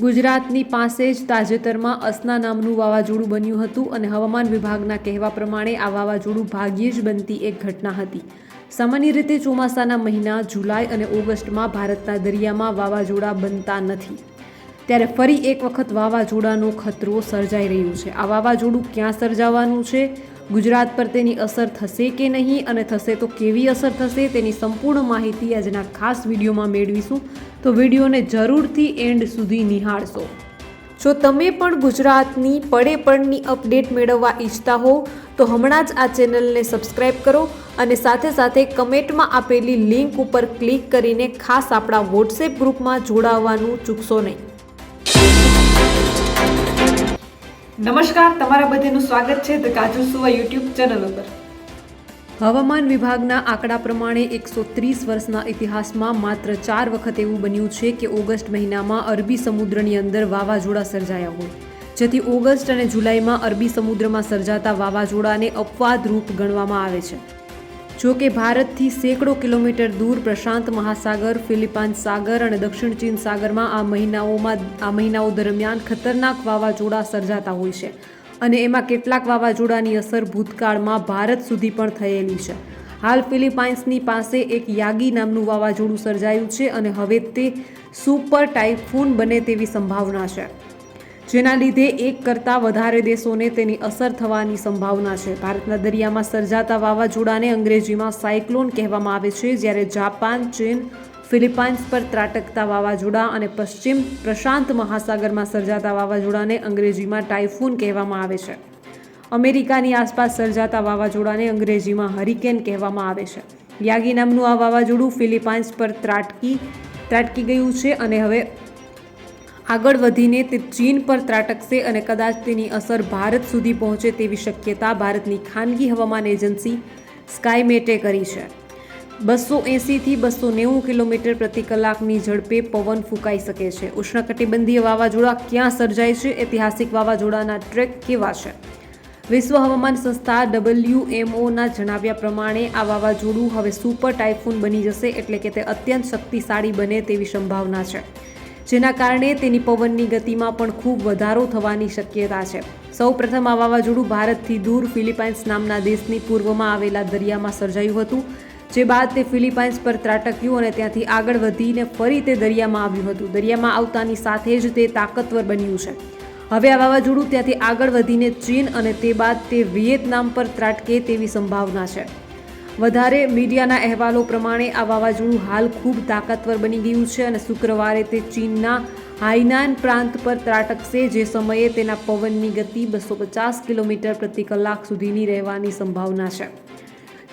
ગુજરાતની પાસે જ તાજેતરમાં અસના નામનું વાવાઝોડું બન્યું હતું અને હવામાન વિભાગના કહેવા પ્રમાણે આ વાવાઝોડું ભાગ્યે જ બનતી એક ઘટના હતી. સામાન્ય રીતે ચોમાસાના મહિના જુલાઈ અને ઓગસ્ટમાં ભારતના દરિયામાં વાવાઝોડા બનતા નથી. ત્યારે ફરી એક વખત વાવાઝોડાનો ખતરો સર્જાઈ રહ્યું છે. આ વાવાઝોડું ક્યાં સર્જાવાનું છે? ગુજરાત પર તેની અસર થશે કે નહીં અને થશે તો કેવી અસર થશે તેની સંપૂર્ણ માહિતી આજના ખાસ વિડીયોમાં મેળવીશું. તો વિડીયોને જરૂરથી એન્ડ સુધી નિહાળશો. જો તમે પણ ગુજરાતની પડે પડની અપડેટ મેળવવા ઈચ્છતા હો, તો હમણાં જ આ ચેનલને સબસ્ક્રાઇબ કરો અને સાથે સાથે કમેન્ટમાં આપેલી લિંક ઉપર ક્લિક કરીને ખાસ આપણા વોટ્સએપ ગ્રુપમાં જોડાવવાનું ચૂકશો નહીં. નમસ્કાર, તમારા બધાનું સ્વાગત છે ધ કાજુ સુવા યુટ્યુબ ચેનલ ઉપર. હવામાન વિભાગના આંકડા પ્રમાણે એકસો ત્રીસ વર્ષના ઇતિહાસમાં માત્ર ચાર વખત એવું બન્યું છે કે ઓગસ્ટ મહિનામાં અરબી સમુદ્રની અંદર વાવાઝોડા સર્જાયા હોય. જેથી ઓગસ્ટ અને જુલાઈમાં અરબી સમુદ્રમાં સર્જાતા વાવાઝોડાને અપવાદરૂપ ગણવામાં આવે છે. જો કે ભારતથી સેંકડો કિલોમીટર દૂર પ્રશાંત મહાસાગર ફિલિપાઇન્સ સાગર અને દક્ષિણ ચીન સાગરમાં આ મહિનાઓમાં, આ મહિનાઓ દરમિયાન ખતરનાક વાવાઝોડા સર્જાતા હોય છે અને એમાં કેટલાક વાવાઝોડાની અસર ભૂતકાળમાં ભારત સુધી પણ થયેલી છે. હાલ ફિલિપાઇન્સની પાસે એક યાગી નામનું વાવાઝોડું સર્જાયું છે અને હવે તે સુપર ટાઇફૂન બને તેવી સંભાવના છે. જેના લીધે એક કરતાં વધારે દેશોને તેની અસર થવાની સંભાવના છે. ભારતના દરિયામાં સર્જાતા વાવાઝોડાને અંગ્રેજીમાં સાયક્લોન કહેવામાં આવે છે, જ્યારે જાપાન, ચીન, ફિલિપાઇન્સ પર ત્રાટકતા વાવાઝોડા અને પશ્ચિમ પ્રશાંત મહાસાગરમાં સર્જાતા વાવાઝોડાને અંગ્રેજીમાં ટાઇફૂન કહેવામાં આવે છે. અમેરિકાની આસપાસ સર્જાતા વાવાઝોડાને અંગ્રેજીમાં હરિકેન કહેવામાં આવે છે. યાગી નામનું આ વાવાઝોડું ફિલિપાઇન્સ પર ત્રાટકી ત્રાટકી ગયું છે અને હવે આગળ વધીને તે ચીન પર ત્રાટકશે અને કદાચ તેની અસર ભારત સુધી પહોંચે તેવી શક્યતા ભારતની ખાનગી હવામાન એજન્સી સ્કાયમેટે કરી છે. બસો એંસીથી બસો નેવું કિલોમીટર પ્રતિ કલાકની ઝડપે પવન ફૂંકાઈ શકે છે. ઉષ્ણકટિબંધીય વાવાઝોડા ક્યાં સર્જાય છે? ઐતિહાસિક વાવાઝોડાના ટ્રેક કેવા છે? વિશ્વ હવામાન સંસ્થા ડબલ્યુએમઓના જણાવ્યા પ્રમાણે આ વાવાઝોડું હવે સુપર ટાઇફૂન બની જશે એટલે કે તે અત્યંત શક્તિશાળી બને તેવી સંભાવના છે. જેના કારણે તેની પવનની ગતિમાં પણ ખૂબ વધારો થવાની શક્યતા છે. સૌ પ્રથમ આ વાવાઝોડું ભારતથી દૂર ફિલિપાઇન્સ નામના દેશની પૂર્વમાં આવેલા દરિયામાં સર્જાયું હતું, જે બાદ તે ફિલિપાઇન્સ પર ત્રાટક્યું અને ત્યાંથી આગળ વધીને ફરી તે દરિયામાં આવ્યું હતું. દરિયામાં આવતાની સાથે જ તે તાકતવર બન્યું છે. હવે આ વાવાઝોડું ત્યાંથી આગળ વધીને ચીન અને તે બાદ તે વિયેતનામ પર ત્રાટકે તેવી સંભાવના છે. વધારે મીડિયાના અહેવાલો પ્રમાણે આ વાવાઝોડું હાલ ખૂબ તાકાતવર બની ગયું છે અને શુક્રવારે તે ચીનના હાઇનાન પ્રાંત પર ત્રાટકશે, જે સમયે તેના પવનની ગતિ બસો પચાસ કિલોમીટર પ્રતિ કલાક સુધીની રહેવાની સંભાવના છે.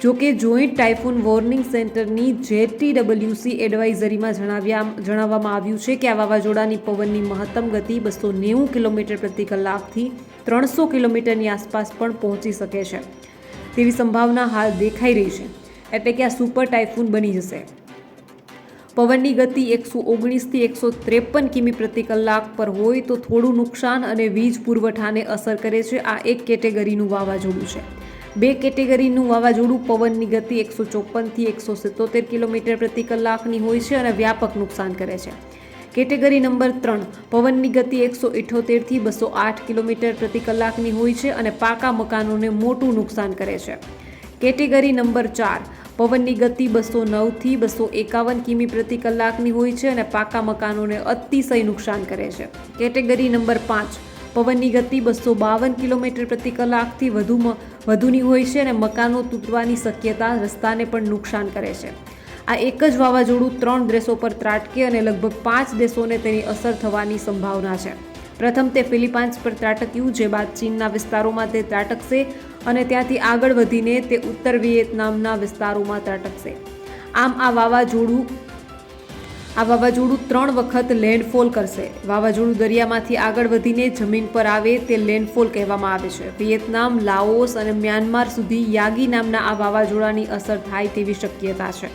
જોકે જોઈન્ટ ટાઇફોન વોર્નિંગ સેન્ટરની જેટીડબલ્યુસી એડવાઇઝરીમાં જણાવ્યા, જણાવવામાં આવ્યું છે કે આ વાવાઝોડાની પવનની મહત્તમ ગતિ બસો નેવું કિલોમીટર પ્રતિ કલાકથી ત્રણસો કિલોમીટરની આસપાસ પણ પહોંચી શકે છે. તેવી સંભાવના હાલ દેખાઈ રહી છે. એટલે કે આ સુપર ટાઇફૂન બની જશે. પવનની ગતિ એકસો ઓગણીસથી એકસો ત્રેપન કિમી પ્રતિ કલાક પર હોય તો થોડું નુકસાન અને વીજ પુરવઠાને અસર કરે છે. આ એક કેટેગરીનું વાવાઝોડું છે. બે કેટેગરીનું વાવાઝોડું પવનની ગતિ એકસો ચોપનથી એકસો સિત્તોતેર કિલોમીટર પ્રતિ કલાકની હોય છે અને વ્યાપક નુકસાન કરે છે. કેટેગરી નંબર ત્રણ, પવનની ગતિ એકસો ઇઠોતેરથી બસો આઠ કિલોમીટર પ્રતિ કલાકની હોય છે અને પાકા મકાનોને મોટું નુકસાન કરે છે. કેટેગરી નંબર ચાર, પવનની ગતિ બસો નવથી બસો એકાવન કિમી પ્રતિ કલાકની હોય છે અને પાકા મકાનોને અતિશય નુકસાન કરે છે. કેટેગરી નંબર પાંચ, પવનની ગતિ બસો બાવન કિલોમીટર પ્રતિ કલાકથી વધુમાં વધુની હોય છે અને મકાનો તૂટવાની શક્યતા રસ્તાને પણ નુકસાન કરે છે. આ એક જ વાવાઝોડું ત્રણ દેશો પર ત્રાટકે અને લગભગ પાંચ દેશોને તેની અસર થવાની સંભાવના છે. પ્રથમ તે ફિલિપાઇન્સ પર ત્રાટક્યું, જે બાદ ચીનના વિસ્તારોમાં તે ત્રાટકશે અને ત્યાંથી આગળ વધીને તે ઉત્તર વિયેતનામના વિસ્તારોમાં ત્રાટકશે. આમ આ વાવાઝોડું આ વાવાઝોડું ત્રણ વખત લેન્ડફોલ કરશે. વાવાઝોડું દરિયામાંથી આગળ વધીને જમીન પર આવે તે લેન્ડફોલ કહેવામાં આવે છે. વિયેતનામ, લાઓસ અને મ્યાનમાર સુધી યાગી નામના આ વાવાઝોડાની અસર થાય તેવી શક્યતા છે.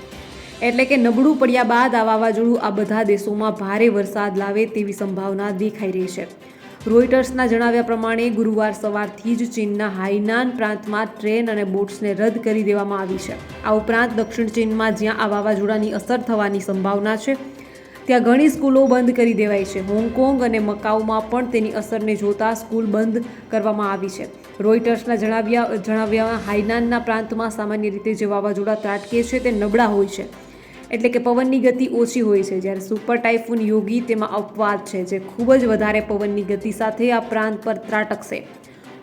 એટલે કે નબળું પડ્યા બાદ આ વાવાઝોડું આ બધા દેશોમાં ભારે વરસાદ લાવે તેવી સંભાવના દેખાઈ રહી છે. રોઇટર્સના જણાવ્યા પ્રમાણે ગુરુવાર સવારથી જ ચીનના હાઇનાન પ્રાંતમાં ટ્રેન અને બોટ્સને રદ કરી દેવામાં આવી છે. આ ઉપરાંત દક્ષિણ ચીનમાં જ્યાં આ વાવાઝોડાની અસર થવાની સંભાવના છે, ત્યાં ઘણી સ્કૂલો બંધ કરી દેવાઈ છે. હોંગકોંગ અને મકાઉમાં પણ તેની અસરને જોતા સ્કૂલ બંધ કરવામાં આવી છે. રોઇટર્સના જણાવ્યા જણાવ્યા હાઇનાનના પ્રાંતમાં સામાન્ય રીતે જે વાવાઝોડા ત્રાટકે છે તે નબળા હોય છે. એટલે કે પવનની ગતિ ઓછી હોય છે. જ્યારે સુપર ટાઇફૂન યોગી તેમાં અપવાદ છે, જે ખૂબ જ વધારે પવનની ગતિ સાથે આ પ્રાંત પર ત્રાટકશે.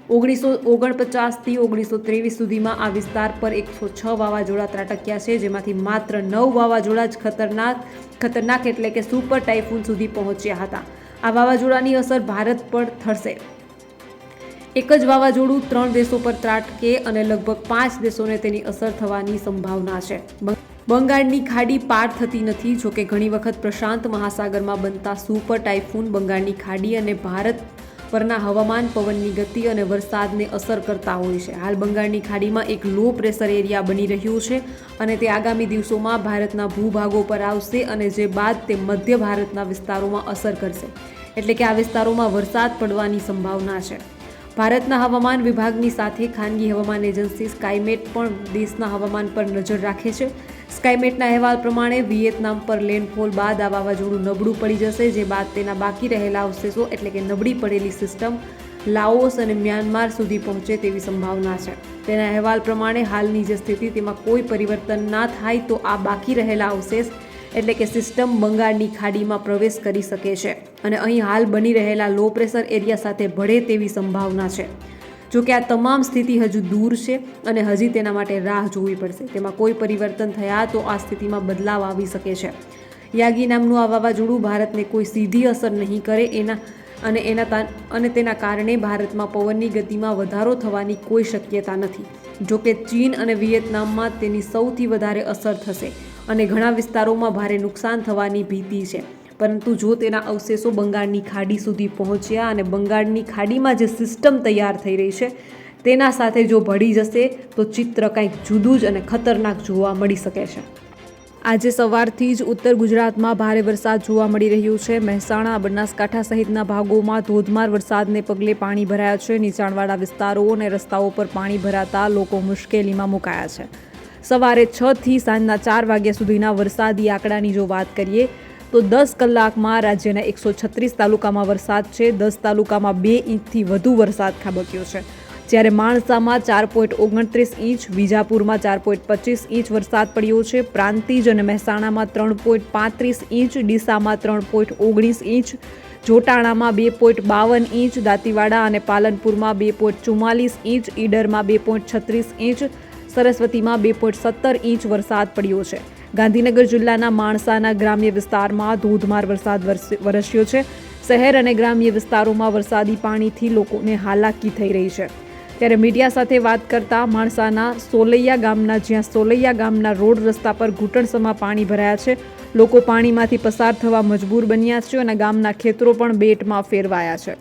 ઓગણીસો ઓગણપચાસથી ઓગણીસો ત્રેવીસ સુધીમાં આ વિસ્તાર પર એકસો છ વાવાઝોડા ત્રાટક્યા છે, જેમાંથી માત્ર નવ વાવાઝોડા જ ખતરનાક ખતરનાક એટલે કે સુપર ટાઇફૂન સુધી પહોંચ્યા હતા. આ વાવાઝોડાની અસર ભારત પર થશે. એક જ વાવાઝોડું ત્રણ દેશો પર ત્રાટકે અને લગભગ પાંચ દેશોને તેની અસર થવાની સંભાવના છે. બંગાળની ખાડી પાર થતી નથી. જોકે ઘણી વખત પ્રશાંત મહાસાગરમાં બનતા સુપર ટાઇફૂન બંગાળની ખાડી અને ભારત પરના હવામાન પવનની ગતિ અને વરસાદને અસર કરતા હોય છે. હાલ બંગાળની ખાડીમાં એક લો પ્રેશર એરિયા બની રહ્યું છે અને તે આગામી દિવસોમાં ભારતના ભૂભાગો પર આવશે અને જે બાદ તે મધ્ય ભારતના વિસ્તારોમાં અસર કરશે. એટલે કે આ વિસ્તારોમાં વરસાદ પડવાની સંભાવના છે. ભારતના હવામાન વિભાગની સાથે ખાનગી હવામાન એજન્સી સ્કાયમેટ પણ દેશના હવામાન પર નજર રાખે છે. સ્કાયમેટના અહેવાલ પ્રમાણે વિયેતનામ પર લેન્ડફોલ બાદ આ વાવાઝોડું નબળું પડી જશે, જે બાદ તેના બાકી રહેલા અવશેષો એટલે કે નબળી પડેલી સિસ્ટમ લાઓસ અને મ્યાનમાર સુધી પહોંચે તેવી સંભાવના છે. તેના અહેવાલ પ્રમાણે હાલની જે સ્થિતિ તેમાં કોઈ પરિવર્તન ના થાય તો આ બાકી રહેલા અવશેષ એટલે કે સિસ્ટમ બંગાળની ખાડીમાં પ્રવેશ કરી શકે છે. અને અહીં હાલ બની રહેલા લો પ્રેશર એરિયા સાથે ભળે તેવી સંભાવના છે. જો કે આ તમામ સ્થિતિ હજુ દૂર છે અને હજી તેના માટે રાહ જોવી પડશે. તેમાં કોઈ પરિવર્તન થયા તો આ સ્થિતિમાં બદલાવ આવી શકે છે. યાગી નામનું આ વાવાઝોડું ભારતને કોઈ સીધી અસર નહીં કરે એના અને એના અને તેના કારણે ભારતમાં પવનની ગતિમાં વધારો થવાની કોઈ શક્યતા નથી. જો કે ચીન અને વિયેતનામમાં તેની સૌથી વધારે અસર થશે અને ઘણા વિસ્તારોમાં ભારે નુકસાન થવાની ભીતિ છે. પરંતુ જો તેના અવશેષો બંગાળની ખાડી સુધી પહોંચ્યા અને બંગાળની ખાડીમાં જે સિસ્ટમ તૈયાર થઈ રહી છે, તેના સાથે જો ભળી જશે, તો ચિત્ર કંઈક જુદું જ અને ખતરનાક જોવા મળી શકે છે. આજે સવારથી જ ઉત્તર ગુજરાતમાં ભારે વરસાદ જોવા મળી રહ્યું છે. મહેસાણા, બનાસકાંઠા સહિતના ભાગોમાં ધોધમાર વરસાદને પગલે પાણી ભરાયા છે. નીચાણવાળા વિસ્તારો અને રસ્તાઓ પર પાણી ભરાતા લોકો મુશ્કેલીમાં મુકાયા છે. સવારે છથી સાંજના ચાર વાગ્યા સુધીના વરસાદી આંકડાની જો વાત કરીએ તો દસ કલાકમાં રાજ્યના એકસો છત્રીસ તાલુકામાં વરસાદ છે. દસ તાલુકામાં બે ઇંચથી વધુ વરસાદ ખાબક્યો છે. જ્યારે માણસામાં ચાર પોઈન્ટ ઓગણત્રીસ ઇંચ, વિજાપુરમાં ચાર પોઈન્ટ પચીસ ઇંચ વરસાદ પડ્યો છે. પ્રાંતિજ અને મહેસાણામાં ત્રણ પોઈન્ટ પાંત્રીસ ઇંચ, ડીસામાં ત્રણ પોઈન્ટ ઓગણીસ ઇંચ, જોટાણામાં બે પોઈન્ટ બાવન ઇંચ, દાંતીવાડા અને પાલનપુરમાં બે પોઈન્ટ ચુમ્માલીસ ઇંચ, ઈડરમાં બે પોઈન્ટ છત્રીસ ઇંચ, સરસ્વતીમાં બે પોઈન્ટ સત્તર ઇંચ વરસાદ પડ્યો છે. ગાંધીનગર જિલ્લાના માણસાના ગ્રામ્ય વિસ્તારમાં ધોધમાર વરસાદ વરસ- વરસ્યો છે. શહેર અને ગ્રામ્ય વિસ્તારોમાં વરસાદી પાણીથી લોકોને હાલાકી થઈ રહી છે. ત્યારે મીડિયા સાથે વાત કરતા માણસાના સોલૈયા ગામના, જ્યાં સોલૈયા ગામના રોડ રસ્તા પર ઘૂંટણસમાં પાણી ભરાયા છે, લોકો પાણીમાંથી પસાર થવા મજબૂર બન્યા છે અને ગામના ખેતરો પણ બેટમાં ફેરવાયા છે.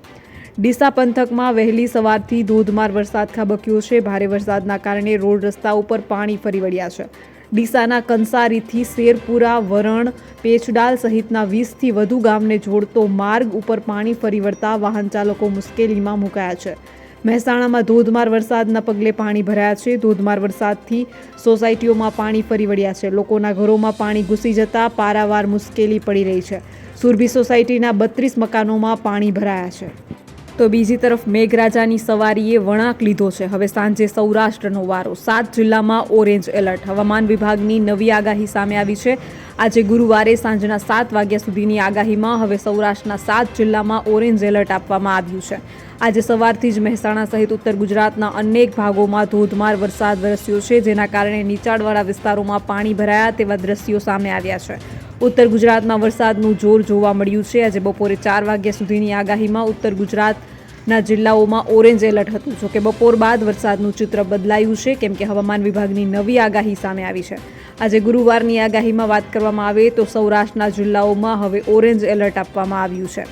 ડીસા પંથકમાં વહેલી સવારથી ધોધમાર વરસાદ ખાબક્યો છે. ભારે વરસાદના કારણે રોડ રસ્તા ઉપર પાણી ફરી વળ્યા છે. ડીસાના કંસારીથી શેરપુરા, વરણ, પેચડાલ સહિતના વીસથી વધુ ગામને જોડતો માર્ગ ઉપર પાણી ફરી વળતા વાહન ચાલકો મુશ્કેલીમાં મુકાયા છે. મહેસાણામાં ધોધમાર વરસાદના પગલે પાણી ભરાયા છે. ધોધમાર વરસાદથી સોસાયટીઓમાં પાણી ફરી વળ્યા છે. લોકોના ઘરોમાં પાણી ઘૂસી જતા પારાવાર મુશ્કેલી પડી રહી છે. સુરભી સોસાયટીના બત્રીસ મકાનોમાં પાણી ભરાયા છે. તો બીજી તરફ મેઘરાજાની સવારીએ વળાંક લીધો છે. હવે સાંજે સૌરાષ્ટ્રનો વારો. સાત જિલ્લામાં ઓરેન્જ એલર્ટ. હવામાન વિભાગની નવી આગાહી સામે આવી છે. આજે ગુરુવારે સાંજના સાત વાગ્યા સુધીની આગાહીમાં હવે સૌરાષ્ટ્રના સાત જિલ્લામાં ઓરેન્જ એલર્ટ આપવામાં આવ્યું છે. આજે સવારથી જ મહેસાણા સહિત ઉત્તર ગુજરાતના અનેક ભાગોમાં ધોધમાર વરસાદ વરસ્યો છે, જેના કારણે નીચાણવાળા વિસ્તારોમાં પાણી ભરાયા તેવા દ્રશ્યો સામે આવ્યા છે. ઉત્તર ગુજરાતમાં વરસાદનું જોર જોવા મળ્યું છે. આજે બપોરે ચાર વાગ્યા સુધીની આગાહીમાં ઉત્તર ગુજરાતના જિલ્લાઓમાં ઓરેન્જ એલર્ટ હતું. જોકે બપોર બાદ વરસાદનું ચિત્ર બદલાયું છે, કેમ કે હવામાન વિભાગની નવી આગાહી સામે આવી છે. આજે ગુરુવારની આગાહીમાં વાત કરવામાં આવે તો સૌરાષ્ટ્રના જિલ્લાઓમાં હવે ઓરેન્જ એલર્ટ આપવામાં આવ્યું છે.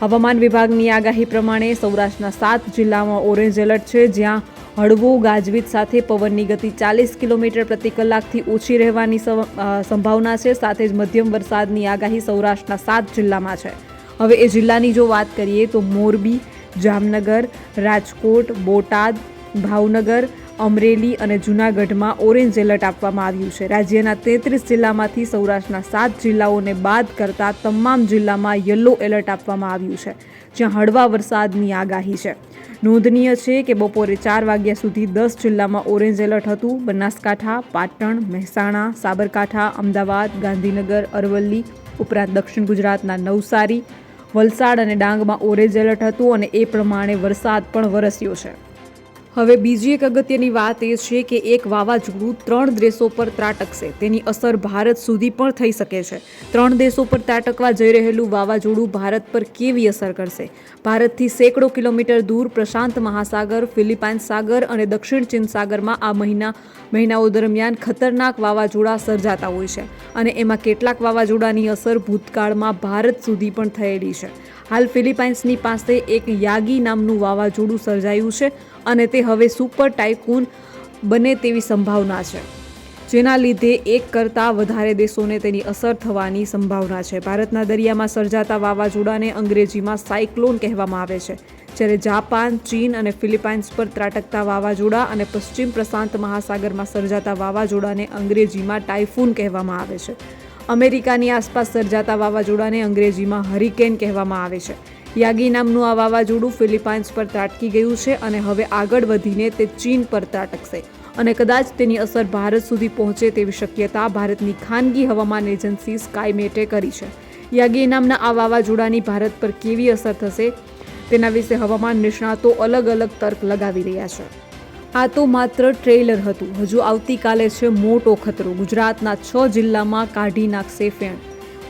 હવામાન વિભાગની આગાહી પ્રમાણે સૌરાષ્ટ્રના સાત જિલ્લામાં ઓરેન્જ એલર્ટ છે, જ્યાં હળવો ગાજવીજ સાથે પવનની ગતિ ચાલીસ કિલોમીટર પ્રતિ કલાકથી ઓછી રહેવાની સંભાવના છે. સાથે જ મધ્યમ વરસાદની આગાહી સૌરાષ્ટ્રના સાત જિલ્લામાં છે. હવે એ જિલ્લાની જો વાત કરીએ તો મોરબી, જામનગર, રાજકોટ, બોટાદ, ભાવનગર અમરેલી અને જૂનાગઢમાં ઓરેન્જ એલર્ટ આપવામાં આવ્યું છે. રાજ્યના તેત્રીસ જિલ્લામાંથી સૌરાષ્ટ્રના સાત જિલ્લાઓને બાદ કરતા તમામ જિલ્લામાં યલો એલર્ટ આપવામાં આવ્યું છે, જ્યાં હળવા વરસાદની આગાહી છે. નોંધનીય છે કે બપોરે ચાર વાગ્યા સુધી દસ જિલ્લામાં ઓરેન્જ એલર્ટ હતું. બનાસકાંઠા, પાટણ, મહેસાણા, સાબરકાંઠા, અમદાવાદ, ગાંધીનગર, અરવલ્લી, ઉપરાંત દક્ષિણ ગુજરાતના નવસારી, વલસાડ અને ડાંગમાં ઓરેન્જ એલર્ટ હતું અને એ પ્રમાણે વરસાદ પણ વરસ્યો છે. હવે બીજી એક અગત્યની વાત એ છે કે એક વાવાઝોડું ત્રણ દેશો પર ત્રાટકશે. તેની અસર ભારત સુધી પણ થઈ શકે છે. ત્રણ દેશો પર ત્રાટકવા જઈ રહેલું વાવાઝોડું ભારત પર કેવી અસર કરશે? ભારતથી સેંકડો કિલોમીટર દૂર પ્રશાંત મહાસાગર ફિલિપાઇન્સ સાગર અને દક્ષિણ ચીન સાગરમાં આ મહિના, મહિનાઓ દરમિયાન ખતરનાક વાવાઝોડા સર્જાતા હોય છે. અને એમાં કેટલાક વાવાઝોડાની અસર ભૂતકાળમાં ભારત સુધી પણ થયેલી છે. હાલ ફિલિપાઇન્સની પાસે એક યાગી નામનું વાવાઝોડું સર્જાયું છે અને તે હવે સુપર ટાઇકૂન બને તેવી સંભાવના છે, જેના લીધે એક કરતાં વધારે દેશોને તેની અસર થવાની સંભાવના છે. ભારતના દરિયામાં સર્જાતા વાવાઝોડાને અંગ્રેજીમાં સાયક્લોન કહેવામાં આવે છે, જ્યારે જાપાન, ચીન અને ફિલિપાઇન્સ પર ત્રાટકતા વાવાઝોડા અને પશ્ચિમ પ્રશાંત મહાસાગરમાં સર્જાતા વાવાઝોડાને અંગ્રેજીમાં ટાઇફૂન કહેવામાં આવે છે. અમેરિકાની આસપાસ સર્જાતા વાવાઝોડાને અંગ્રેજીમાં હરિકેન કહેવામાં આવે છે. યાગી નામનું આ વાવાઝોડું ફિલિપાઇન્સ પર ત્રાટકી ગયું છે અને હવે આગળ વધીને તે ચીન પર ત્રાટકશે અને કદાચ તેની અસર ભારત સુધી પહોંચે તેવી શક્યતા ભારતની ખાનગી હવામાન એજન્સી સ્કાયમેટે કરી છે. યાગી નામના આ વાવાઝોડાની ભારત પર કેવી અસર થશે તેના વિશે હવામાન નિષ્ણાતો અલગ અલગ તર્ક લગાવી રહ્યા છે. આ તો માત્ર ટ્રેલર હતું. હજુ આવતીકાલે છે મોટો ખતરો. ગુજરાતના છ જિલ્લામાં કાઢી નાખશે ફેણ.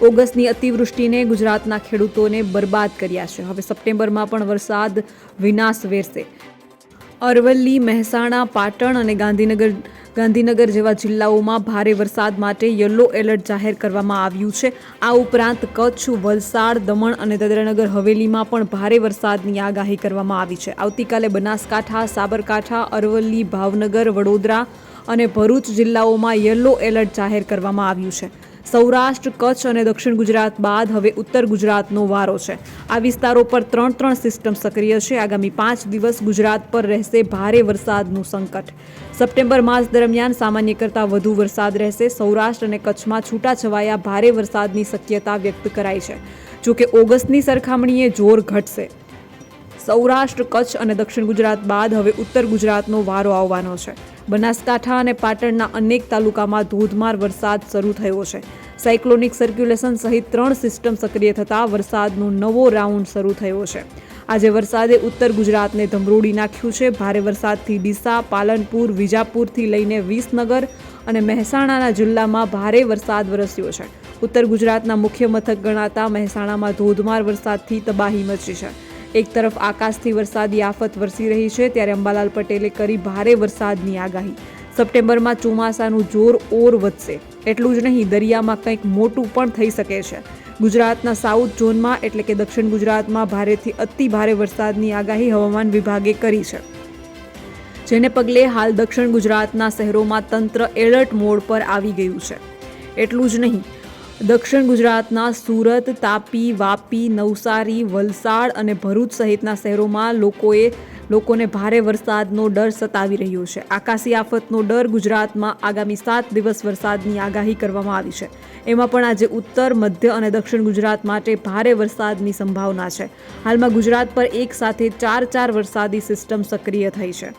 ઓગસ્ટની અતિવૃષ્ટિને ગુજરાતના ખેડૂતોને બરબાદ કર્યા છે. હવે સપ્ટેમ્બરમાં પણ વરસાદ વિનાશ વેરશે અરવલ્લી, મહેસાણા, પાટણ અને ગાંધીનગર ગાંધીનગર જેવા જિલ્લાઓમાં ભારે વરસાદ માટે યલો એલર્ટ જાહેર કરવામાં આવ્યું છે. આ ઉપરાંત કચ્છ, વલસાડ, દમણ અને દાદરાનગર હવેલીમાં પણ ભારે વરસાદની આગાહી કરવામાં આવી છે. આવતીકાલે બનાસકાંઠા, સાબરકાંઠા, અરવલ્લી, ભાવનગર, વડોદરા અને ભરૂચ જિલ્લાઓમાં યલો એલર્ટ જાહેર કરવામાં આવ્યું છે. સૌરાષ્ટ્ર, કચ્છ અને દક્ષિણ ગુજરાત બાદ હવે ઉત્તર ગુજરાતનો વારો છે. આ વિસ્તારો પર ત્રણ ત્રણ સિસ્ટમ સક્રિય છે. આગામી પાંચ દિવસ ગુજરાત પર રહેશે ભારે વરસાદનું સંકટ. સપ્ટેમ્બર માસ દરમિયાન સામાન્ય કરતાં વધુ વરસાદ રહેશે. સૌરાષ્ટ્ર અને કચ્છમાં છૂટાછવાયા ભારે વરસાદની શક્યતા વ્યક્ત કરાઈ છે. જોકે ઓગસ્ટની સરખામણીએ જોર ઘટશે. સૌરાષ્ટ્ર, કચ્છ અને દક્ષિણ ગુજરાત બાદ હવે ઉત્તર ગુજરાતનો વારો આવવાનો છે. બનાસકાંઠા અને પાટણના અનેક તાલુકામાં ધોધમાર વરસાદ શરૂ થયો છે. સાયક્લોનિક સર્ક્યુલેશન સહિત ત્રણ સિસ્ટમ સક્રિય થતાં વરસાદનો નવો રાઉન્ડ શરૂ થયો છે. આજે વરસાદે ઉત્તર ગુજરાતને ધમરોડી નાખ્યું છે. ભારે વરસાદથી ડીસા, પાલનપુર, વિજાપુરથી લઈને વિસનગર અને મહેસાણાના જિલ્લામાં ભારે વરસાદ વરસ્યો છે. ઉત્તર ગુજરાતના મુખ્ય મથક ગણાતા મહેસાણામાં ધોધમાર વરસાદથી તબાહી મચી છે. એક તરફ આકાશથી વરસાદી આફત વરસી રહી છે, ત્યારે અંબાલાલ પટેલે કરી ભારે વરસાદની આગાહી. સપ્ટેમ્બરમાં ચોમાસાનું જોર ઓર વધશે. એટલું જ નહીં, દરિયામાં કંઈક મોટું પણ થઈ શકે છે. ગુજરાતના સાઉથ ઝોનમાં, એટલે કે દક્ષિણ ગુજરાતમાં, ભારેથી અતિ ભારે વરસાદની આગાહી હવામાન વિભાગે કરી છે. જેને પગલે હાલ દક્ષિણ ગુજરાતના શહેરોમાં તંત્ર એલર્ટ મોડ પર આવી ગયું છે. એટલું જ નહીં દક્ષિણ ગુજરાતના સુરત, તાપી, વાપી, નવસારી, વલસાડ અને ભરૂચ સહિતના શહેરોમાં લોકોએ, લોકોને ભારે વરસાદનો ડર સતાવી રહ્યો છે. આકાશી આફતનો ડર ગુજરાતમાં આગામી સાત દિવસ વરસાદની આગાહી કરવામાં આવી છે. એમાં પણ આજે ઉત્તર, મધ્ય અને દક્ષિણ ગુજરાત માટે ભારે વરસાદની સંભાવના છે. હાલમાં ગુજરાત પર એક સાથે ચાર ચાર વરસાદી સિસ્ટમ સક્રિય થઈ છે.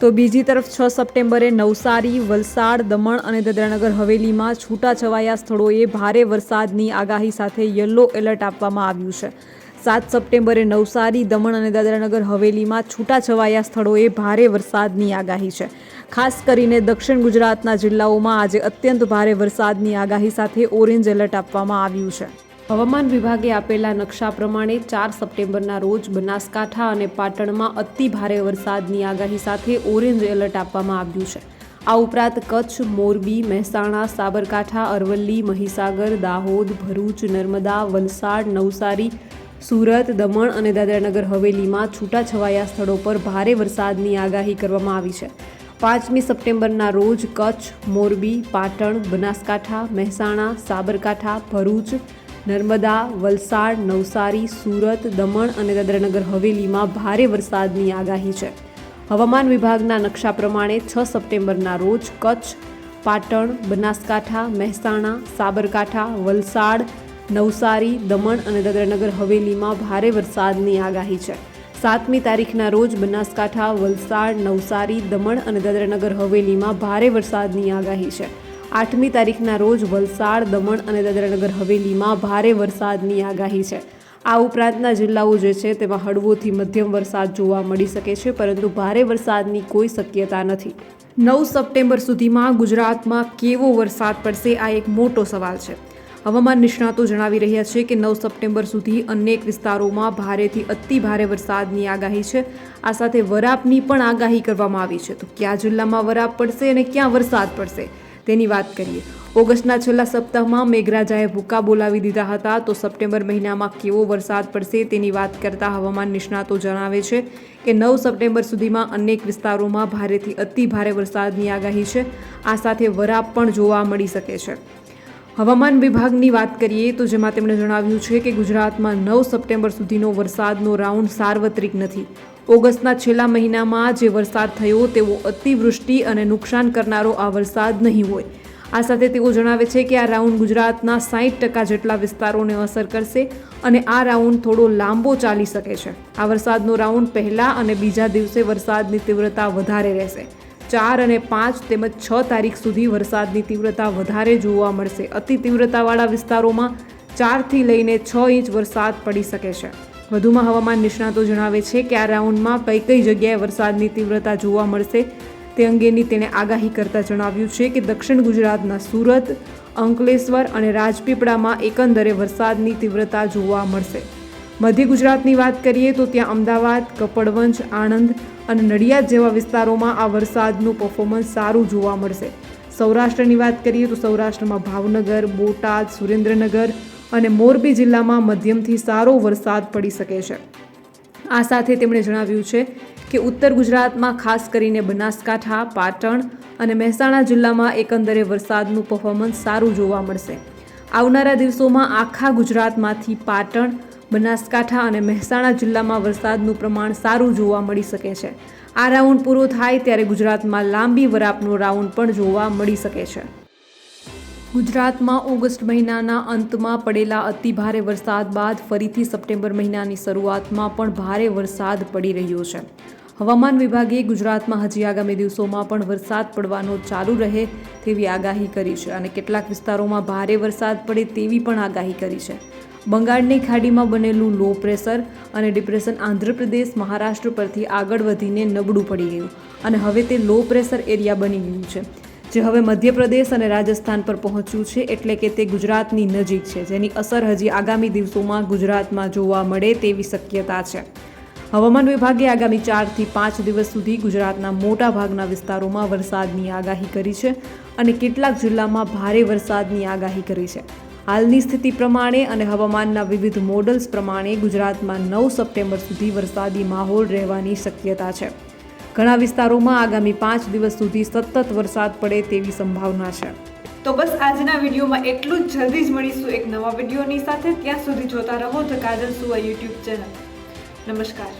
તો બીજી તરફ છ સપ્ટેમ્બરે નવસારી, વલસાડ, દમણ અને દાદરાનગર હવેલીમાં છૂટાછવાયા સ્થળોએ ભારે વરસાદની આગાહી સાથે યલો એલર્ટ આપવામાં આવ્યું છે. સાત સપ્ટેમ્બરે નવસારી, દમણ અને દાદરાનગર હવેલીમાં છૂટાછવાયા સ્થળોએ ભારે વરસાદની આગાહી છે. ખાસ કરીને દક્ષિણ ગુજરાતના જિલ્લાઓમાં આજે અત્યંત ભારે વરસાદની આગાહી સાથે ઓરેન્જ એલર્ટ આપવામાં આવ્યું છે. હવામાન વિભાગે આપેલા નકશા પ્રમાણે ચાર સપ્ટેમ્બરના રોજ બનાસકાંઠા અને પાટણમાં અતિ ભારે વરસાદની આગાહી સાથે ઓરેન્જ એલર્ટ આપવામાં આવ્યું છે. આ ઉપરાંત કચ્છ, મોરબી, મહેસાણા, સાબરકાંઠા, અરવલ્લી, મહીસાગર, દાહોદ, ભરૂચ, નર્મદા, વલસાડ, નવસારી, સુરત, દમણ અને દાદરાનગર હવેલીમાં છૂટાછવાયા સ્થળો પર ભારે વરસાદની આગાહી કરવામાં આવી છે. પાંચમી સપ્ટેમ્બરના રોજ કચ્છ, મોરબી, પાટણ, બનાસકાંઠા, મહેસાણા, સાબરકાંઠા, ભરૂચ નર્મદા, વલસાડ, નવસારી, સુરત, દમણ અને દાદરાનગર હવેલીમાં ભારે વરસાદની આગાહી છે. હવામાન વિભાગના નકશા પ્રમાણે છ સપ્ટેમ્બરના રોજ કચ્છ, પાટણ, બનાસકાંઠા, મહેસાણા, સાબરકાંઠા, વલસાડ, નવસારી, દમણ અને દાદરાનગર હવેલીમાં ભારે વરસાદની આગાહી છે. સાતમી તારીખના રોજ બનાસકાંઠા, વલસાડ, નવસારી, દમણ અને દાદરાનગર હવેલીમાં ભારે વરસાદની આગાહી છે. આઠમી તારીખના રોજ વલસાડ, દમણ અને દાદરાનગર હવેલીમાં ભારે વરસાદની આગાહી છે. આ ઉપરાંતના જિલ્લાઓ જે છે તેમાં હળવોથી મધ્યમ વરસાદ જોવા મળી શકે છે, પરંતુ ભારે વરસાદની કોઈ શક્યતા નથી. નવ સપ્ટેમ્બર સુધીમાં ગુજરાતમાં કેવો વરસાદ પડશે, આ એક મોટો સવાલ છે. હવામાન નિષ્ણાતો જણાવી રહ્યા છે કે નવ સપ્ટેમ્બર સુધી અનેક વિસ્તારોમાં ભારેથી અતિ ભારે વરસાદની આગાહી છે. આ સાથે વરાપની પણ આગાહી કરવામાં આવી છે. તો કયા જિલ્લામાં વરાપ પડશે અને ક્યાં વરસાદ પડશે? તેની વાત કરીએ. ઓગસ્ટના છેલ્લા સપ્તાહમાં મેઘરાજાએ ભૂકા બોલાવી દીધા હતા તો સપ્ટેમ્બર મહિનામાં કેવો વરસાદ પડશે તેની વાત કરતા હવામાન નિષ્ણાતો જણાવે છે કે નવ સપ્ટેમ્બર સુધીમાં અનેક વિસ્તારોમાં ભારેથી અતિ ભારે વરસાદની આગાહી છે. આ સાથે વરાપ પણ જોવા મળી શકે છે. હવામાન વિભાગની વાત કરીએ તો જેમાં તેમણે જણાવ્યું છે કે ગુજરાતમાં નવ સપ્ટેમ્બર સુધીનો વરસાદનો રાઉન્ડ સાર્વત્રિક નથી. ઓગસ્ટના છેલ્લા મહિનામાં જે વરસાદ થયો તેવો અતિવૃષ્ટિ અને નુકસાન કરનારો આ વરસાદ નહીં હોય. આ સાથે તેઓ જણાવે છે કે આ રાઉન્ડ ગુજરાતના સાહીઠ ટકા જેટલા વિસ્તારોને અસર કરશે અને આ રાઉન્ડ થોડો લાંબો ચાલી શકે છે. આ વરસાદનો રાઉન્ડ પહેલા અને બીજા દિવસે વરસાદની તીવ્રતા વધારે રહેશે. ચાર અને પાંચ તેમજ છ તારીખ સુધી વરસાદની તીવ્રતા વધારે જોવા મળશે. અતિ તીવ્રતાવાળા વિસ્તારોમાં ચારથી લઈને છ ઇંચ વરસાદ પડી શકે છે. વધુમાં હવામાન નિષ્ણાતો જણાવે છે કે આ રાઉન્ડમાં કઈ કઈ જગ્યાએ વરસાદની તીવ્રતા જોવા મળશે તે અંગેની તેણે આગાહી કરતા જણાવ્યું છે કે દક્ષિણ ગુજરાતના સુરત, અંકલેશ્વર અને રાજપીપળામાં એકંદરે વરસાદની તીવ્રતા જોવા મળશે. મધ્ય ગુજરાતની વાત કરીએ તો ત્યાં અમદાવાદ, કપડવંજ, આણંદ અને નડિયાદ જેવા વિસ્તારોમાં આ વરસાદનું પરફોર્મન્સ સારું જોવા મળશે. સૌરાષ્ટ્રની વાત કરીએ તો સૌરાષ્ટ્રમાં ભાવનગર, બોટાદ, સુરેન્દ્રનગર અને મોરબી જિલ્લામાં મધ્યમથી સારો વરસાદ પડી શકે છે. આ સાથે તેમણે જણાવ્યું છે કે ઉત્તર ગુજરાતમાં ખાસ કરીને બનાસકાંઠા, પાટણ અને મહેસાણા જિલ્લામાં એકંદરે વરસાદનું પરફોર્મન્સ સારું જોવા મળશે. આવનારા દિવસોમાં આખા ગુજરાતમાંથી પાટણ, બનાસકાંઠા અને મહેસાણા જિલ્લામાં વરસાદનું પ્રમાણ સારું જોવા મળી શકે છે. આ રાઉન્ડ પૂરો થાય ત્યારે ગુજરાતમાં લાંબી વરાપનો રાઉન્ડ પણ જોવા મળી શકે છે. ગુજરાતમાં ઓગસ્ટ મહિનાના અંતમાં પડેલા અતિભારે વરસાદ બાદ ફરીથી સપ્ટેમ્બર મહિનાની શરૂઆતમાં પણ ભારે વરસાદ પડી રહ્યો છે. હવામાન વિભાગે ગુજરાતમાં હજી આગામી દિવસોમાં પણ વરસાદ પડવાનો ચાલુ રહે તેવી આગાહી કરી છે અને કેટલાક વિસ્તારોમાં ભારે વરસાદ પડે તેવી પણ આગાહી કરી છે. બંગાળની ખાડીમાં બનેલું લો પ્રેશર અને ડિપ્રેશન આંધ્રપ્રદેશ, મહારાષ્ટ્ર પરથી આગળ વધીને નબળું પડી ગયું અને હવે તે લો પ્રેશર એરિયા બની ગયું છે. જે હવે મધ્યપ્રદેશ અને રાજસ્થાન પર પહોંચ્યું છે, એટલે કે તે ગુજરાતની નજીક છે, જેની અસર હજી આગામી દિવસોમાં ગુજરાતમાં જોવા મળે તેવી શક્યતા છે. હવામાન વિભાગે આગામી ચારથી પાંચ દિવસ સુધી ગુજરાતના મોટા ભાગના વિસ્તારોમાં વરસાદની આગાહી કરી છે અને કેટલાક જિલ્લામાં ભારે વરસાદની આગાહી કરી છે. હાલની સ્થિતિ પ્રમાણે અને હવામાનના વિવિધ મોડલ્સ પ્રમાણે ગુજરાતમાં નવ સપ્ટેમ્બર સુધી વરસાદી માહોલ રહેવાની શક્યતા છે. ઘણા વિસ્તારોમાં આગામી પાંચ દિવસ સુધી સતત વરસાદ પડે તેવી સંભાવના છે. તો બસ આજના વિડીયોમાં એટલું જ. જલ્દી જ મળીશું એક નવા વિડીયોની સાથે. ત્યાં સુધી જોતા રહો ધ કાજલ સુવા યુટ્યુબ ચેનલ. નમસ્કાર.